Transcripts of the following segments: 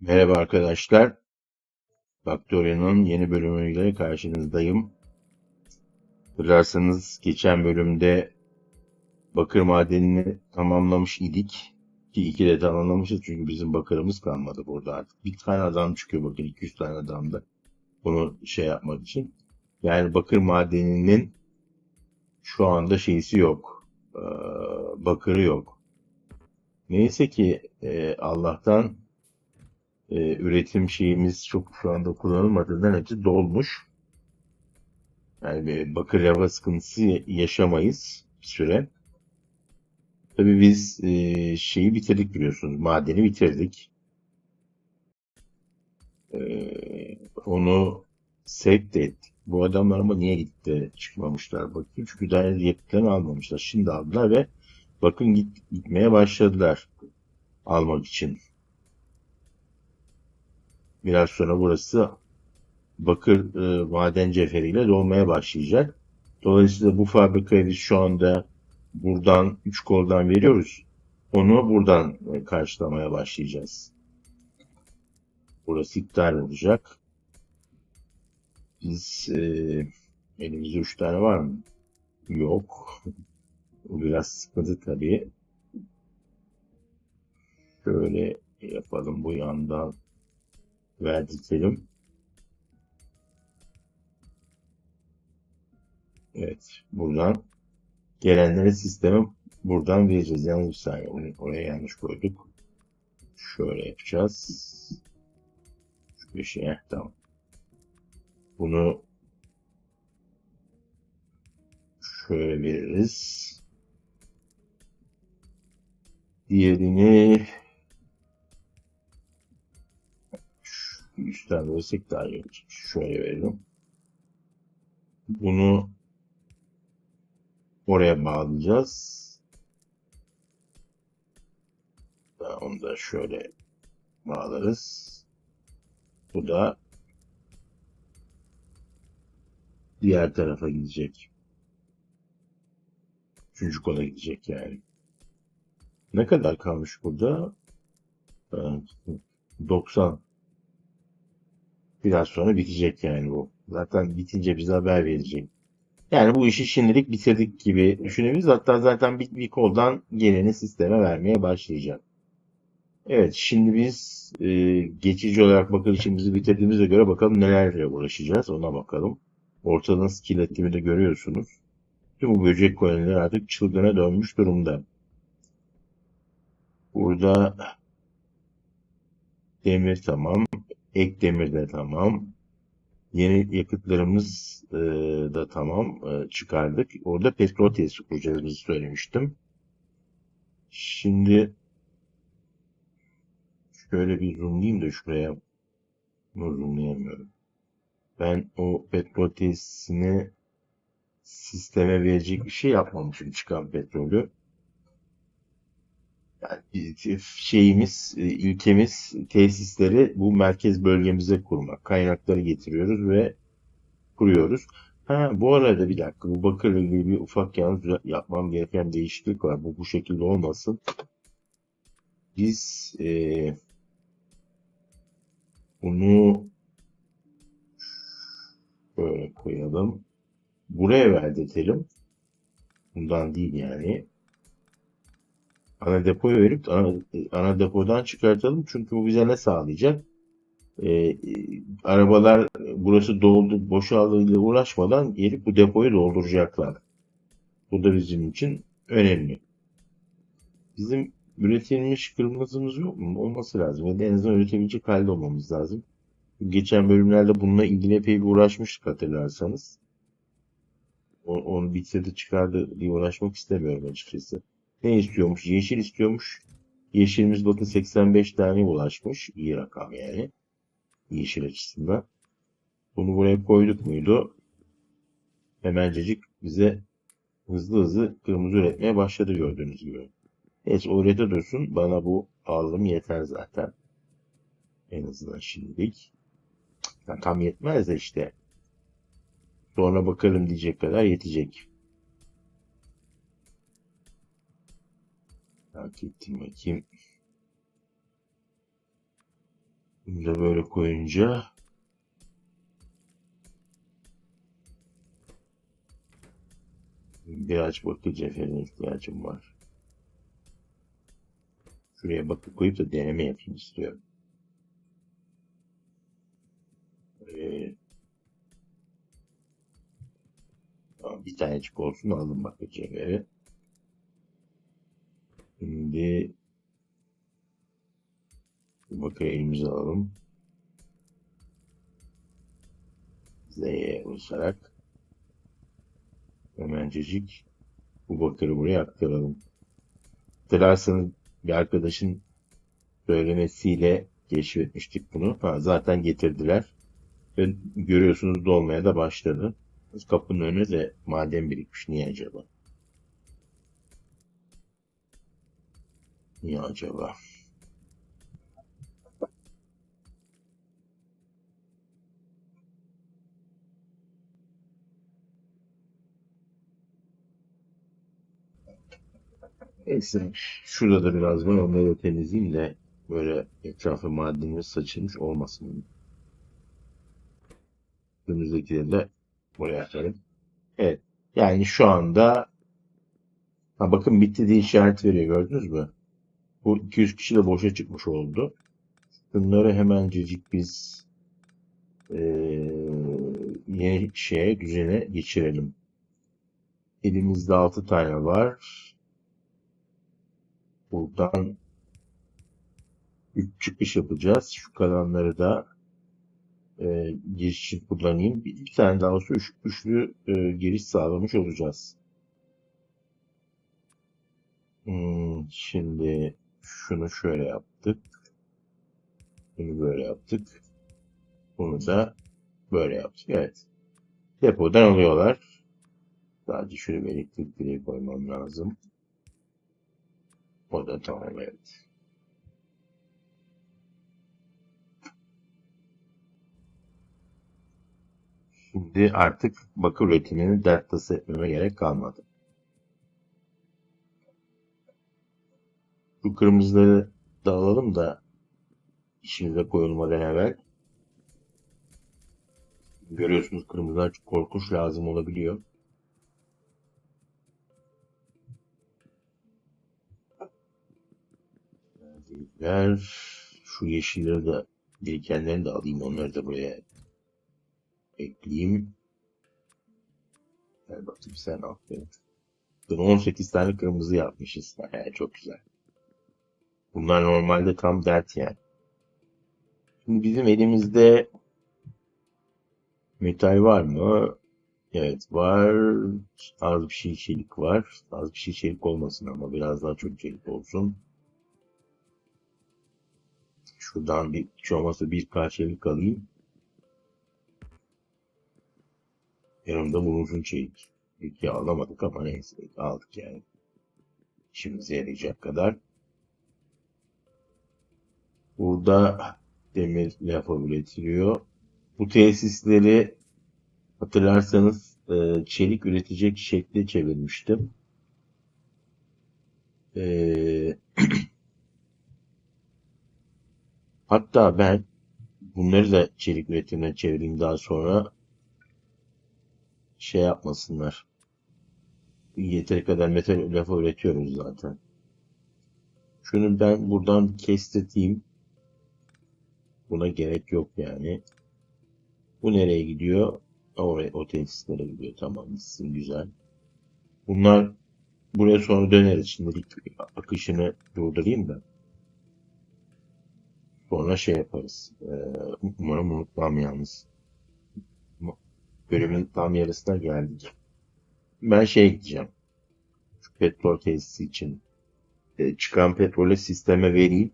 Merhaba arkadaşlar. Factoria'nın yeni bölümüyle karşınızdayım. Hatırlarsanız geçen bölümde bakır madenini tamamlamış idik. Ki iki de tamamlamışız çünkü bizim bakırımız kalmadı burada artık. Bir tane adam çıkıyor bakın 200 tane adam da. Bunu şey yapmak için. Yani bakır madeninin şu anda şeysi yok. Bakırı yok. Neyse ki Allah'tan e, üretim şeyimiz çok şu anda kullanılmadığından hepsi dolmuş. Yani bir bakır lava sıkıntısı yaşamayız bir süre. Tabii biz e, şeyi bitirdik biliyorsunuz. Madeni bitirdik. E, onu sevk de ettik. Bu adamlar ama niye gitti çıkmamışlar bakayım. Çünkü daha yetkilerini almamışlar. Şimdi aldılar ve bakın git, gitmeye başladılar almak için. Biraz sonra burası bakır e, maden cevheriyle dolmaya başlayacak. Dolayısıyla bu fabrikayı biz şu anda buradan, üç koldan veriyoruz. Onu buradan e, karşılamaya başlayacağız. Burası iptal olacak. Biz e, elimizde üç tane var mı? Yok. Biraz sıkıntı tabii. Şöyle yapalım bu yandan verdirtelim. Evet. Buradan gelenlere sistemi buradan vereceğiz. Yalnız bir saniye. Oraya yanlış koyduk. Şöyle yapacağız. Şu köşeye. Tamam. Bunu şöyle veririz. Diğerini üstten verirsek daha iyi olacak. Şöyle verelim. Bunu oraya bağlayacağız. Onu da şöyle bağlarız. Bu da diğer tarafa gidecek. Üçüncü kola gidecek yani. Ne kadar kalmış burada? 90 Biraz sonra bitecek yani bu. Zaten bitince bize haber verecek. Yani bu işi şimdilik bitirdik gibi düşünebiliriz. Hatta zaten bir, koldan geleni sisteme vermeye başlayacak. Evet şimdi biz e, geçici olarak bakır işimizi bitirdiğimize göre bakalım nelerle uğraşacağız ona bakalım. Ortadan skeletimi de görüyorsunuz. Tüm bu böcek kolonileri artık çılgına dönmüş durumda. Burada demir tamam. Ek demir de tamam. Yeni yakıtlarımız e, da tamam e, çıkardık. Orada petrol tesisi kuracağımızı söylemiştim. Şimdi şöyle bir zoomlayayım da şuraya. Bunu zoomlayamıyorum. Ben o petrol tesisini sisteme verecek bir şey yapmamışım çıkan petrolü. Yani şeyimiz, ilkemiz tesisleri bu merkez bölgemize kurmak. Kaynakları getiriyoruz ve kuruyoruz. Ha, bu arada bir dakika bu bakırla ilgili bir ufak yalnız yapmam gereken değişiklik var. Bu bu şekilde olmasın. Biz e, bunu böyle koyalım. Buraya verdirtelim. Bundan değil yani ana depoya verip ana, ana depodan çıkartalım. Çünkü bu bize ne sağlayacak? Ee, arabalar burası doldu, boşaldığıyla uğraşmadan gelip bu depoyu dolduracaklar. Bu da bizim için önemli. Bizim üretilmiş kırmızımız yok mu? Olması lazım. Ya en azından üretebilecek halde olmamız lazım. Geçen bölümlerde bununla ilgili epey bir uğraşmıştık hatırlarsanız. Onu bitirdi çıkardı diye uğraşmak istemiyorum açıkçası. Ne istiyormuş? Yeşil istiyormuş. Yeşilimiz bakın 85 tane ulaşmış. İyi rakam yani. Yeşil açısından. Bunu buraya koyduk muydu? Hemencecik bize hızlı hızlı kırmızı üretmeye başladı gördüğünüz gibi. Evet o ürete dursun. Bana bu aldım yeter zaten. En azından şimdilik. Yani tam yetmez de işte. Sonra bakalım diyecek kadar yetecek. Takip ettim bakayım. Bunu da böyle koyunca biraz bakır cevherine ihtiyacım var. Şuraya bakır koyup da deneme yapayım istiyorum. Ee, bir tanecik olsun aldım bakır cevheri. Şimdi bu bakırı elimize alalım. Z'ye basarak hemencecik bu bakırı buraya aktaralım. Hatırlarsanız bir arkadaşın söylemesiyle keşfetmiştik bunu. Ha, zaten getirdiler. Ve görüyorsunuz dolmaya da başladı. Kapının önüne de maden birikmiş. Niye acaba? Niye acaba? Neyse. Şurada da biraz var. Onları da temizleyeyim de böyle etrafı madenimiz saçılmış olmasın. Önümüzdekileri de buraya atalım. Evet. Yani şu anda ha bakın bitti diye işaret veriyor. Gördünüz mü? Bu 200 kişi de boşa çıkmış oldu. Bunları hemencecik biz eee, yeni şeye, düzene geçirelim. Elimizde 6 tane var. Buradan 3 çıkış yapacağız. Şu kalanları da e, giriş için kullanayım. Bir, bir tane daha olsa üç, üçlü e, giriş sağlamış olacağız. Hmm, şimdi şunu şöyle yaptık. Bunu böyle yaptık. Bunu da böyle yaptık. Evet. Depodan alıyorlar. Sadece şöyle bir elektrik koymam lazım. O da tamam evet. Şimdi artık bakır üretimini dert tası etmeme gerek kalmadı. Bu kırmızıları da alalım da işimize koyulmadan evvel. Görüyorsunuz kırmızılar çok korkunç lazım olabiliyor. Ver. Şu yeşilleri de birikenlerini de alayım. Onları da buraya ekleyeyim. Gel bakayım sen aferin. Dün 18 tane kırmızı yapmışız. Yani çok güzel. Bunlar normalde tam dert yani. Şimdi bizim elimizde metal var mı? Evet var. Az bir şey çelik var. Az bir şey çelik olmasın ama biraz daha çok çelik olsun. Şuradan bir hiç olmazsa bir çelik alayım. Yanımda bulunsun çelik. İlk alamadık ama neyse aldık yani. İşimize yarayacak kadar. Burada demir lafa üretiliyor. Bu tesisleri hatırlarsanız e, çelik üretecek şekle çevirmiştim. E, hatta ben bunları da çelik üretimine çevireyim daha sonra şey yapmasınlar. Yeteri kadar metal lafa üretiyoruz zaten. Şunu ben buradan kestireyim. Buna gerek yok yani. Bu nereye gidiyor? Oraya, o tesislere gidiyor. Tamam, gitsin güzel. Bunlar buraya sonra döneriz. Şimdilik akışını durdurayım da. Sonra şey yaparız. Ee, umarım unutmam yalnız. Bölümün tam yarısına geldik. Ben şey gideceğim. Şu petrol tesisi için e, çıkan petrolü sisteme vereyim.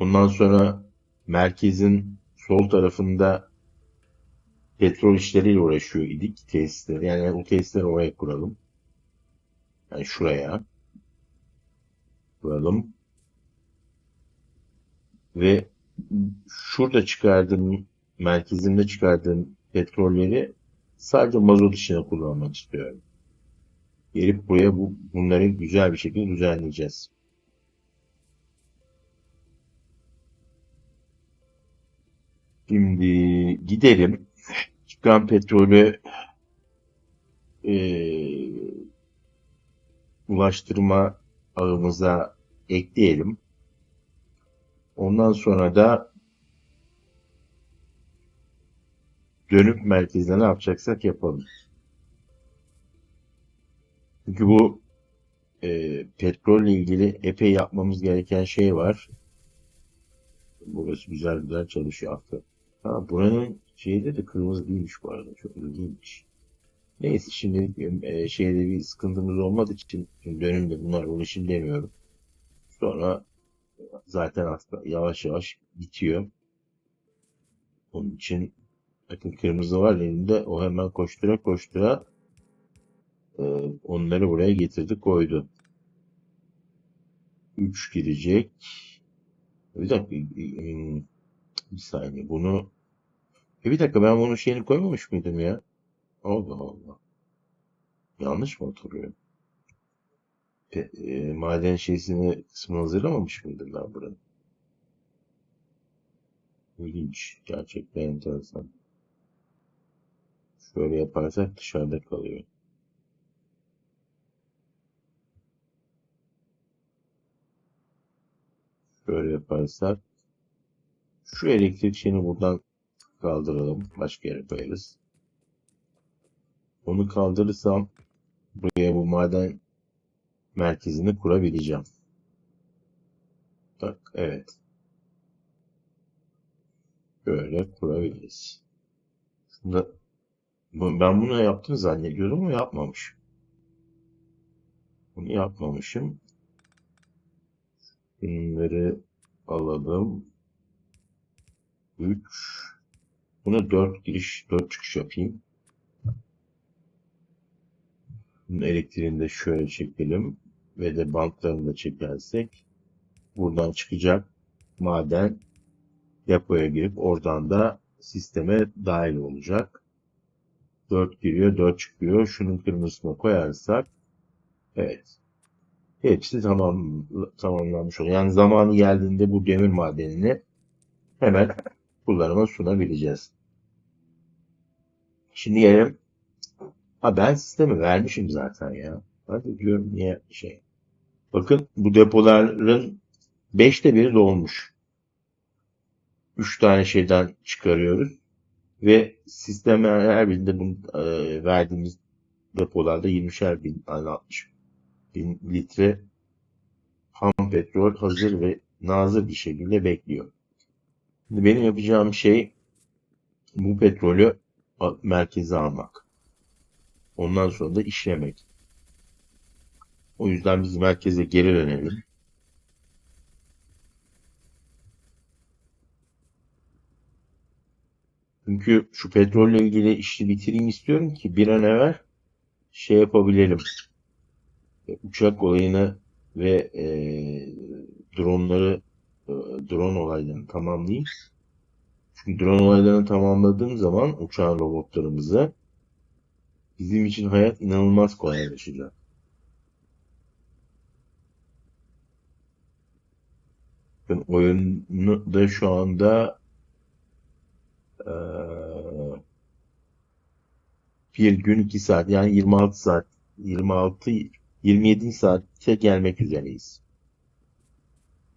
Bundan sonra merkezin sol tarafında petrol işleriyle uğraşıyor idik tesisleri. Yani o tesisleri oraya kuralım. Yani şuraya kuralım. Ve şurada çıkardığım, merkezimde çıkardığım petrolleri sadece mazot işine kullanmak istiyorum. Gelip buraya bu, bunları güzel bir şekilde düzenleyeceğiz. Şimdi gidelim. Çıkan petrolü eee, ulaştırma ağımıza ekleyelim. Ondan sonra da dönüp merkezde ne yapacaksak yapalım. Çünkü bu eee petrolle ilgili epey yapmamız gereken şey var. Burası güzel güzel çalışıyor aklı. Ha, buranın şeyde de kırmızı değilmiş bu arada. Çok ilginç. Neyse şimdi e, şeyde bir sıkıntımız olmadığı için dönümde bunlar ulaşım demiyorum. Sonra zaten aslında yavaş yavaş bitiyor. Onun için bakın kırmızı var elinde o hemen koştura koştura e, onları buraya getirdi koydu. 3 girecek. Bir dakika e, bir saniye bunu e bir dakika ben bunun şeyini koymamış mıydım ya? Allah Allah. Yanlış mı hatırlıyorum? Pe- e, maden şeysini kısmını hazırlamamış mıydım ben buranın? İlginç. Gerçekten enteresan. Şöyle yaparsak dışarıda kalıyor. Şöyle yaparsak şu elektrik şeyini buradan kaldıralım. Başka yere koyarız. Onu kaldırırsam buraya bu maden merkezini kurabileceğim. Bak, evet. Böyle kurabiliriz. Şunda, ben bunu yaptım zannediyorum ama yapmamışım. Bunu yapmamışım. Bunları alalım. 3. Buna 4 giriş, 4 çıkış yapayım. Bunun elektriğini de şöyle çekelim. Ve de bantlarını da çekersek buradan çıkacak maden depoya girip oradan da sisteme dahil olacak. 4 giriyor, 4 çıkıyor. Şunun kırmızısına koyarsak evet. Hepsi tamam tamamlanmış oluyor. Yani zamanı geldiğinde bu demir madenini hemen kullanıma sunabileceğiz. Şimdi gelelim. Ha ben sistemi vermişim zaten ya. Hadi diyorum niye şey. Bakın bu depoların 5'te biri dolmuş. 3 tane şeyden çıkarıyoruz. Ve sisteme her birinde bunu e, verdiğimiz depolarda 20'şer bin, yani 60 bin litre ham petrol hazır ve nazır bir şekilde bekliyor. Benim yapacağım şey bu petrolü merkeze almak. Ondan sonra da işlemek. O yüzden biz merkeze geri dönelim. Çünkü şu petrolle ilgili işi bitireyim istiyorum ki bir an evvel şey yapabilelim. Uçak olayını ve e, dronları drone olaylarını tamamlayayım. Çünkü drone olaylarını tamamladığım zaman uçağın robotlarımızı bizim için hayat inanılmaz kolaylaşacak. Ben oyunu da şu anda e, bir gün 2 saat yani 26 saat 26 27 saate gelmek üzereyiz.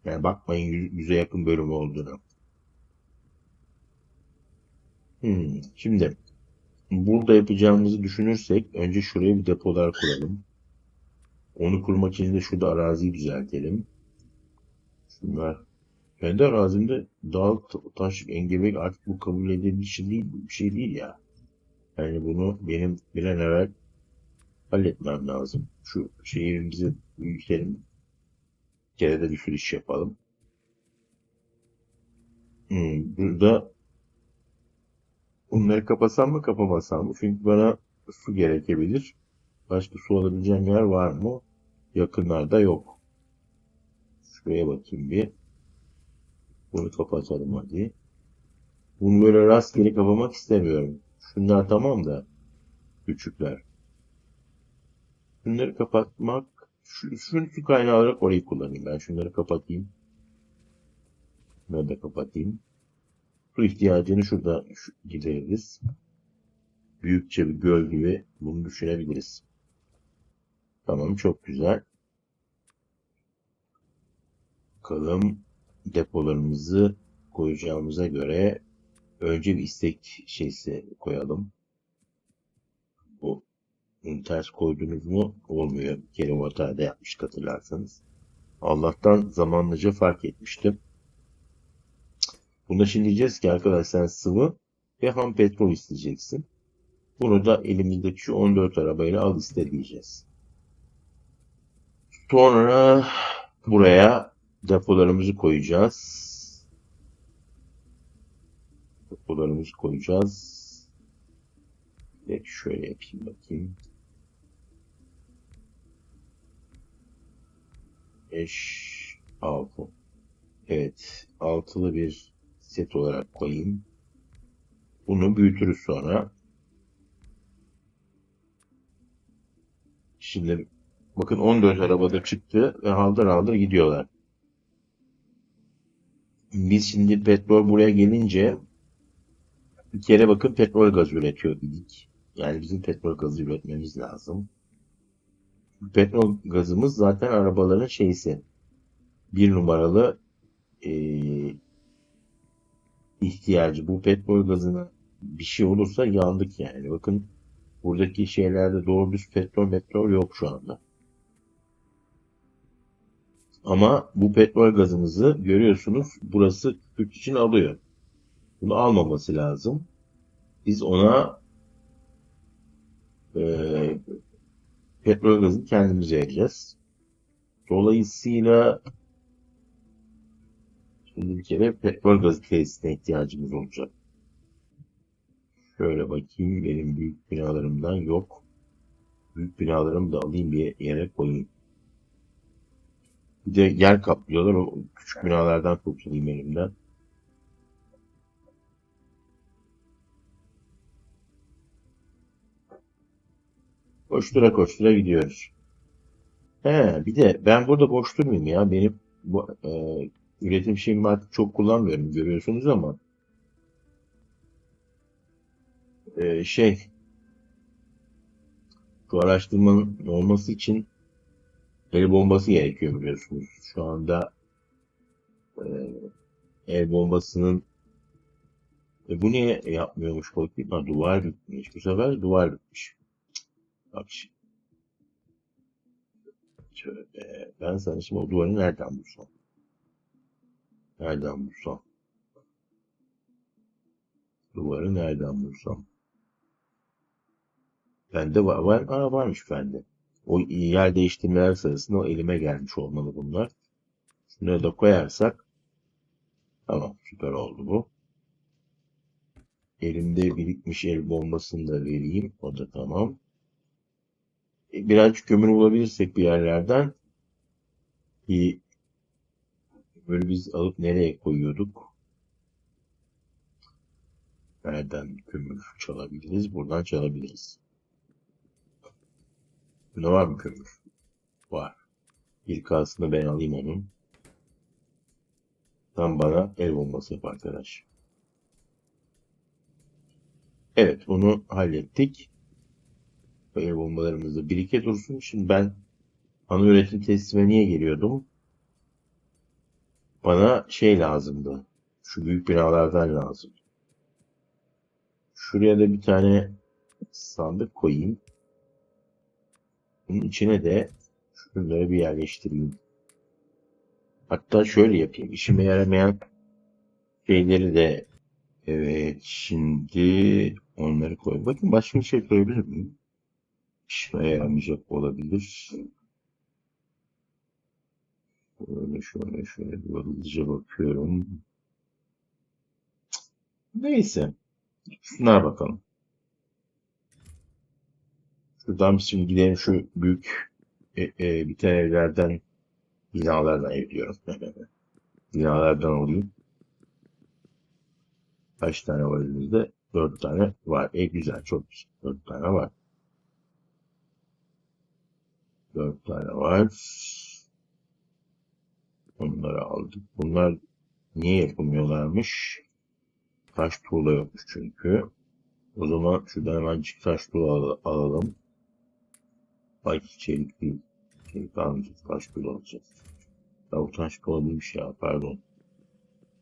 Yani bakmayın yüz- yüze yakın bölüm olduğunu. Hmm, Şimdi burada yapacağımızı düşünürsek önce şuraya bir depolar kuralım. Onu kurmak için de şurada araziyi düzeltelim. Şunlar. Kendi arazimde dağ, taş, engebek artık bu kabul edilebilir şey değil, bir şey değil ya. Yani bunu benim bir an evvel halletmem lazım. Şu şehrimizi büyütelim. Bir kere de bir sürü iş yapalım. Hmm, burada bunları kapasam mı kapamasam mı? Çünkü bana su gerekebilir. Başka su alabileceğim yer var mı? Yakınlarda yok. Şuraya bakayım bir. Bunu kapatalım hadi. Bunu böyle rastgele kapamak istemiyorum. Şunlar tamam da küçükler. Şunları kapatmak şu, su kaynağı olarak orayı kullanayım ben. Şunları kapatayım. Bunları da kapatayım. Su ihtiyacını şurada şu- gideririz. Büyükçe bir göl gibi bunu düşünebiliriz. Tamam çok güzel. Bakalım depolarımızı koyacağımıza göre önce bir istek şeysi koyalım. Ters koydunuz mu olmuyor. Bir kere o hatayı da yapmıştık hatırlarsanız. Allah'tan zamanlıca fark etmiştim. Bunda şimdi diyeceğiz ki arkadaşlar sıvı ve ham petrol isteyeceksin. Bunu da elimizdeki şu 14 arabayla al iste diyeceğiz. Sonra buraya depolarımızı koyacağız. Depolarımızı koyacağız. Bir şöyle yapayım bakayım. 5, 6. Evet, altılı bir set olarak koyayım. Bunu büyütürüz sonra. Şimdi bakın 14 arabada çıktı ve haldır haldır gidiyorlar. Biz şimdi petrol buraya gelince bir kere bakın petrol gazı üretiyor idik. Yani bizim petrol gazı üretmemiz lazım. Petrol gazımız zaten arabaların şeysi. Bir numaralı eee, ihtiyacı. Bu petrol gazına bir şey olursa yandık yani. Bakın buradaki şeylerde doğru düz petrol petrol yok şu anda. Ama bu petrol gazımızı görüyorsunuz burası Türk için alıyor. Bunu almaması lazım. Biz ona eee, petrol gazını kendimiz vereceğiz. Dolayısıyla şimdi bir kere petrol gazı tesisine ihtiyacımız olacak. Şöyle bakayım benim büyük binalarımdan yok. Büyük binalarımı da alayım bir yere koyayım. Bir de yer kaplıyorlar. O küçük binalardan kurtulayım elimden. Koştura koştura gidiyoruz. He, bir de ben burada boş durmayayım ya. Benim bu e, üretim şeyimi artık çok kullanmıyorum görüyorsunuz ama e, şey şu araştırmanın olması için el bombası gerekiyor biliyorsunuz. Şu anda e, el bombasının e, bu niye yapmıyormuş bakayım. Ha, duvar bitmiş. Bu sefer duvar bitmiş. Bak şimdi. Tövbe. Ben sana şimdi o duvarı nereden bulsam? Nereden bulsam? Duvarı nereden bulsam? Bende var. var. Aa, varmış bende. O yer değiştirmeler sırasında o elime gelmiş olmalı bunlar. Şunları da koyarsak tamam süper oldu bu. Elimde birikmiş el bombasını da vereyim. O da tamam. Birazcık kömür bulabilirsek bir yerlerden ki böyle biz alıp nereye koyuyorduk? Nereden kömür çalabiliriz? Buradan çalabiliriz. Bunda var mı kömür? Var. İlk aslında ben alayım onun. Tam bana el bombası yap arkadaş. Evet bunu hallettik. Bu el bombalarımız da birike dursun. Şimdi ben ana üretim tesisime niye geliyordum? Bana şey lazımdı. Şu büyük binalardan lazım. Şuraya da bir tane sandık koyayım. Bunun içine de şunları bir yerleştireyim. Hatta şöyle yapayım. İşime yaramayan şeyleri de evet şimdi onları koy. Bakın başka bir şey koyabilir miyim? İşime yaramayacak olabilir. Şöyle şöyle şöyle hızlıca bakıyorum. Neyse. Şunlara bakalım. Şuradan şimdi gidelim şu büyük e, e, biten evlerden binalardan ev diyorum. Binalardan alayım. Kaç tane var elimizde? Dört tane var. E güzel, çok güzel. Dört tane var. Dört tane var. Onları aldık. Bunlar niye yapılmıyorlarmış? Taş tuğla yokmuş çünkü. O zaman şuradan hemen taş tuğla al- alalım. Ay çelik değil. Çelik almayacağız. Taş tuğla alacağız. Ya bu taş tuğla değilmiş ya pardon.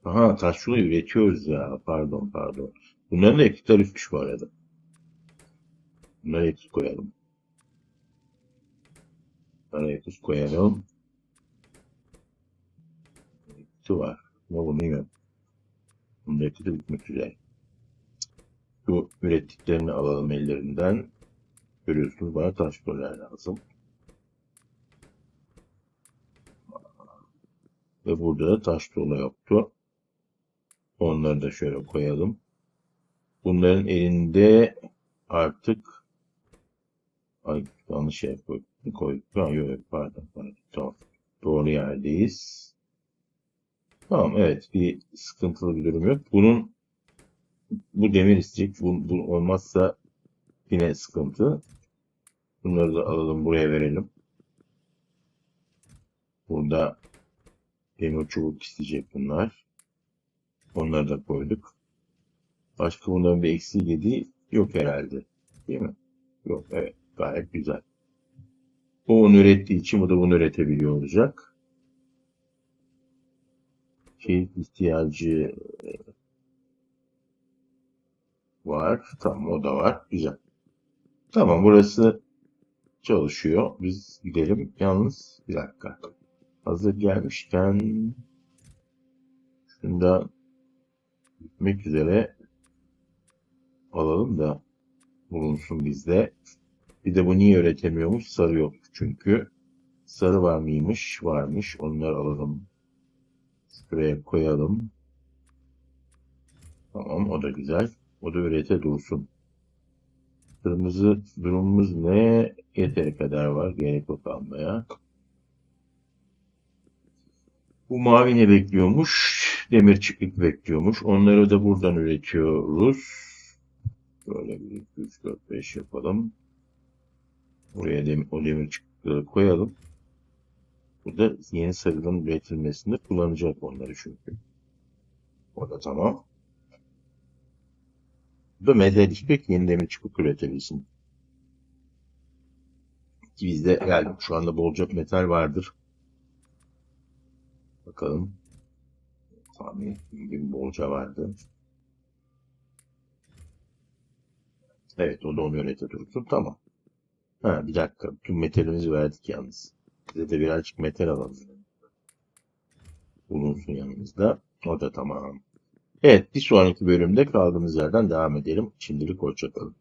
Aha taş tuğla üretiyoruz ya. Pardon pardon. Bunların da eksikler üstmüş bu arada. Bunları eksik koyalım. Bunları eksik koyalım. Eksi var. Ne bunu yok. Bunun eti de bitmek üzere. Şu ürettiklerini alalım ellerinden. Görüyorsunuz bana taş dolar lazım. Ve burada da taş dola yoktu. Onları da şöyle koyalım. Bunların elinde artık ay yanlış yer koyduk. Koyduk. Ha, yok, pardon, pardon. Tamam. Doğru yerdeyiz. Tamam evet bir sıkıntılı bir durum yok. Bunun bu demir isteyecek. Bu, bu olmazsa yine sıkıntı. Bunları da alalım buraya verelim. Burada demir çubuk isteyecek bunlar. Onları da koyduk. Başka bunların bir eksiği yediği yok herhalde. Değil mi? Yok evet gayet güzel. O onu ürettiği için bu da bunu üretebiliyor olacak. Şey ihtiyacı var. Tamam o da var. Güzel. Tamam burası çalışıyor. Biz gidelim. Yalnız bir dakika. Hazır gelmişken şundan gitmek üzere alalım da bulunsun bizde. Bir de bu niye üretemiyormuş? Sarı yok çünkü. Sarı var mıymış? Varmış. Onları alalım. Şuraya koyalım. Tamam o da güzel. O da ürete dursun. Kırmızı durumumuz ne? Yeteri kadar var. Gerek yok almaya. Bu mavi ne bekliyormuş? Demir çıkık bekliyormuş. Onları da buradan üretiyoruz. Böyle bir 2, 3, 4, 5 yapalım. Buraya dem o demir çıkıkları koyalım. Burada yeni sarının üretilmesinde kullanacak onları çünkü. O tamam. Bu da istiyor ki yeni demir çıkık üretebilsin. Ki bizde yani şu anda bolca metal vardır. Bakalım. Tahmin ettiğim bolca vardı. Evet o da onu yönete dursun. Tamam. Ha bir dakika. Tüm metalimizi verdik yalnız. Bize de birazcık metal alalım. Bulunsun yanımızda. O da tamam. Evet bir sonraki bölümde kaldığımız yerden devam edelim. Şimdilik hoşçakalın.